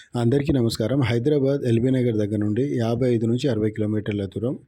అందరికీ నమస్కారం. హైదరాబాద్ ఎల్బీ నగర్ దగ్గర నుండి యాభై ఐదు నుంచి అరవై కిలోమీటర్ల దూరం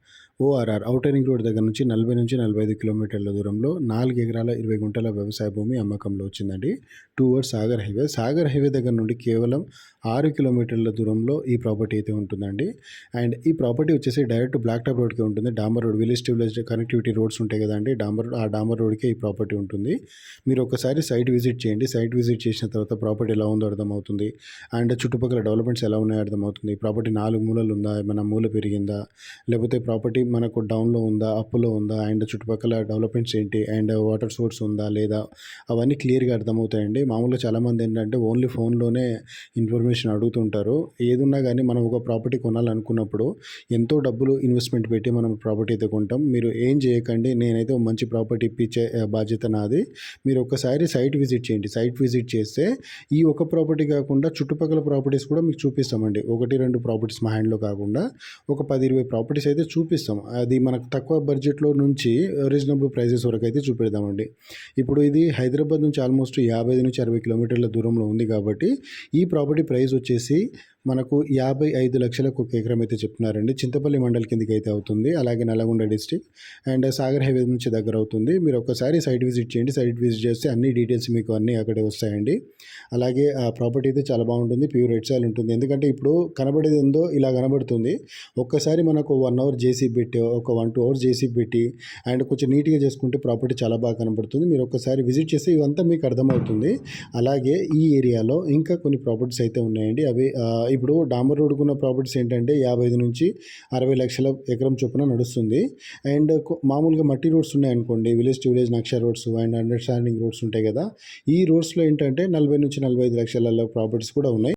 ఓఆర్ఆర్ అవుటరింగ్ రోడ్ దగ్గర నుంచి నలభై నుంచి నలభై ఐదు కిలోమీటర్ల దూరంలో నాలుగు ఎకరాల ఇరవై గుంటల వ్యవసాయ భూమి అమ్మకంలో వచ్చిందండి. Towards Sagar highway. Sagar highway దగ్గర నుండి కేవలం ఆరు కిలోమీటర్ల దూరంలో ఈ ప్రాపర్టీ అయితే ఉంటుందండి. అండ్ ఈ ప్రాపర్టీ వచ్చేసి డైరెక్ట్ బ్లాక్ టాప్ రోడ్కి ఉంటుంది. డాంబర్ road village to village connectivity roads ఉంటాయి కదండి. డాంబర్ ఆ డాంబర్ రోడ్కే ఈ ప్రాపర్టీ ఉంటుంది. మీరు ఒకసారి సైట్ విజిట్ చేయండి. సైట్ విజిట్ చేసిన తర్వాత ప్రాపర్టీ ఎలా ఉందో అర్థమవుతుంది. అండ్ చుట్టుపక్కల డెవలప్మెంట్స్ ఎలా ఉన్నాయో అర్థమవుతుంది. ప్రాపర్టీ నాలుగు మూలలు ఉందా? ఏమైనా మూల పెరిగిందా? లేకపోతే ప్రాపర్టీ మనకు డౌన్లో ఉందా? అప్పులో ఉందా? అండ్ చుట్టుపక్కల డెవలప్మెంట్స్ ఏంటి? అండ్ వాటర్ సోర్స్ ఉందా? లేదా? అవన్నీ క్లియర్గా అర్థమవుతాయండి. మామూలుగా చాలామంది ఏంటంటే ఓన్లీ ఫోన్లోనే ఇన్ఫర్మేషన్ అడుగుతుంటారు. ఏదున్నా కానీ మనం ఒక ప్రాపర్టీ కొనాలనుకున్నప్పుడు ఎంతో డబ్బులు ఇన్వెస్ట్మెంట్ పెట్టి మనం ప్రాపర్టీ అయితే కొంటాం. మీరు ఏం చేయకండి. నేనైతే మంచి ప్రాపర్టీ ఇప్పించే బాధ్యత నాది. మీరు ఒకసారి సైట్ విజిట్ చేయండి. సైట్ విజిట్ చేస్తే ఈ ఒక ప్రాపర్టీ కాకుండా చుట్టుపక్కల ప్రాపర్టీ ప్రాపర్టీస్ కూడా మీకు చూపిస్తామండి. ఒకటి రెండు ప్రాపర్టీస్ మా హ్యాండ్లో కాకుండా ఒక పది ఇరవై ప్రాపర్టీస్ అయితే చూపిస్తాం. అది మనకు తక్కువ బడ్జెట్లో నుంచి రీజనబుల్ ప్రైజెస్ వరకు అయితే చూపెడదామండి ఇప్పుడు ఇది హైదరాబాద్ నుంచి ఆల్మోస్ట్ యాభై నుంచి అరవై కిలోమీటర్ల దూరంలో ఉంది కాబట్టి ఈ ప్రాపర్టీ ప్రైస్ వచ్చేసి మనకు యాభై ఐదు లక్షలకు ఒక ఎకరం అయితే చెప్తున్నారండి. చింతపల్లి మండల్ కిందకి అయితే అవుతుంది. అలాగే Nalgonda district and Sagar highway నుంచి దగ్గర అవుతుంది. మీరు ఒకసారి సైట్ విజిట్ చేయండి. సైట్ విజిట్ చేస్తే అన్ని డీటెయిల్స్ మీకు అన్నీ అక్కడే వస్తాయండి. అలాగే ఆ ప్రాపర్టీ అయితే చాలా బాగుంటుంది. ప్యూర్ రెడ్ సాయిల్ ఉంటుంది. ఎందుకంటే ఇప్పుడు కనబడేది ఏందో ఇలా కనబడుతుంది. ఒక్కసారి మనకు వన్ అవర్ జేసీబీ పెట్టి ఒక వన్ టూ అవర్స్ జేసీబీ పెట్టి అండ్ కొంచెం నీట్గా చేసుకుంటే ప్రాపర్టీ చాలా బాగా కనబడుతుంది. మీరు ఒక్కసారి విజిట్ చేస్తే ఇవంతా మీకు అర్థమవుతుంది. అలాగే ఈ ఏరియాలో ఇంకా కొన్ని ప్రాపర్టీస్ అయితే ఉన్నాయండి. అవి ఇప్పుడు డాంబర్ రోడ్డుకున్న ప్రాపర్టీస్ ఏంటంటే యాభై ఐదు నుంచి అరవై లక్షల ఎకరం చొప్పున నడుస్తుంది. అండ్ మామూలుగా మట్టి రోడ్స్ ఉన్నాయనుకోండి విలేజ్ టు విలేజ్ నక్ష రోడ్స్ అండ్ అండర్స్టాండింగ్ రోడ్స్ ఉంటాయి కదా. ఈ రోడ్స్లో ఏంటంటే నలభై నుంచి నలభై ఐదు లక్షల ప్రాపర్టీస్ కూడా ఉన్నాయి.